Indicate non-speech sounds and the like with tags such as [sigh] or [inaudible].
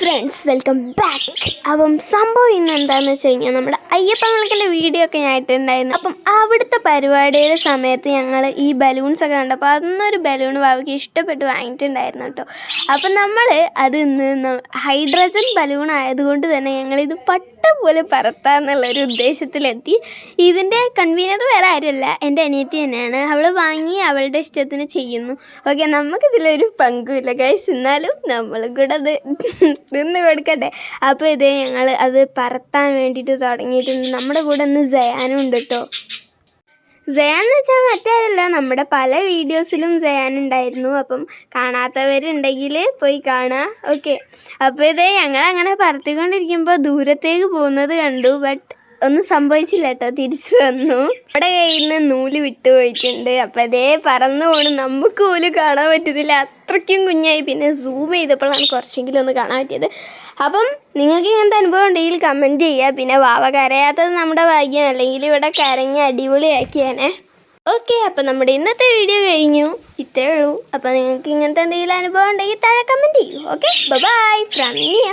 Friends welcome back. അപ്പം സംഭവം ഇന്ന് എന്താണെന്ന് വെച്ച് കഴിഞ്ഞാൽ നമ്മുടെ അയ്യപ്പൻ വിളക്കിന്റെ വീഡിയോ ഒക്കെ ഞാൻ ഇട്ടിട്ടുണ്ടായിരുന്നു അപ്പം അവിടുത്തെ പരിപാടിയുടെ സമയത്ത് ഞങ്ങൾ ഈ ബലൂൺസ് ഒക്കെ കണ്ടപ്പോൾ അന്നൊരു ബലൂൺ ബാബയ്ക്ക് ഇഷ്ടപ്പെട്ട് വാങ്ങിയിട്ടുണ്ടായിരുന്നു കേട്ടോ. അപ്പം നമ്മൾ അത് ഇന്ന് ഹൈഡ്രജൻ ബലൂൺ ആയതുകൊണ്ട് തന്നെ ഞങ്ങളിത് പട്ട പോലെ പറത്താന്നുള്ളൊരു ഉദ്ദേശത്തിലെത്തി. ഇതിന്റെ കൺവീനർ വേറെ ആരുമല്ല എന്റെ അനിയത്തി തന്നെയാണ്. അവൾ വാങ്ങി അവളുടെ ഇഷ്ടത്തിന് ചെയ്യുന്നു. ഓക്കെ നമുക്കിതിലൊരു പങ്കുമില്ല ഗൈസ് എന്നാലും നമ്മളും കൂടെ അത് [laughs] നിന്ന് കൊടുക്കട്ടെ. അപ്പോൾ ഇത് ഞങ്ങൾ അത് പറത്താൻ വേണ്ടിയിട്ട് തുടങ്ങിയിട്ടുണ്ട് നമ്മുടെ കൂടെ ഒന്ന് ജയാനും ഉണ്ട് കേട്ടോ ജയാൻ എന്ന് വെച്ചാൽ മറ്റാരല്ല നമ്മുടെ പല വീഡിയോസിലും ജയാൻ ഉണ്ടായിരുന്നു. അപ്പം കാണാത്തവരുണ്ടെങ്കിൽ പോയി കാണുക ഓക്കെ അപ്പോൾ ഇതേ ഞങ്ങൾ അങ്ങനെ പറത്തിക്കൊണ്ടിരിക്കുമ്പോൾ ദൂരത്തേക്ക് പോകുന്നത് കണ്ടു. ബട്ട് ഒന്നും സംഭവിച്ചില്ല കേട്ടോ തിരിച്ചു വന്നു. നമ്മുടെ കയ്യിൽ നിന്ന് നൂൽ വിട്ടുപോയിട്ടുണ്ട് അപ്പം അതേ പറന്നു പോണ്. നമുക്ക് പോലും കാണാൻ പറ്റത്തില്ല. അത്രയ്ക്കും കുഞ്ഞായി. പിന്നെ സൂം ചെയ്തപ്പോഴാണ് കുറച്ചെങ്കിലും ഒന്ന് കാണാൻ പറ്റിയത്. അപ്പം നിങ്ങൾക്ക് ഇങ്ങനത്തെ അനുഭവം ഉണ്ടെങ്കിൽ കമന്റ് ചെയ്യുക പിന്നെ വാവ കരയാത്തത് നമ്മുടെ ഭാഗ്യം. അല്ലെങ്കിൽ ഇവിടെ കരഞ്ഞ് അടിപൊളിയാക്കിയാണേ ഓക്കെ അപ്പം നമ്മുടെ ഇന്നത്തെ വീഡിയോ കഴിഞ്ഞു. ഇത്രേ ഉള്ളൂ. അപ്പം നിങ്ങൾക്ക് ഇങ്ങനത്തെ എന്തെങ്കിലും അനുഭവം ഉണ്ടെങ്കിൽ താഴെ കമന്റ് ചെയ്യൂ. ഓക്കെ ബൈ ഫ്രം നിയ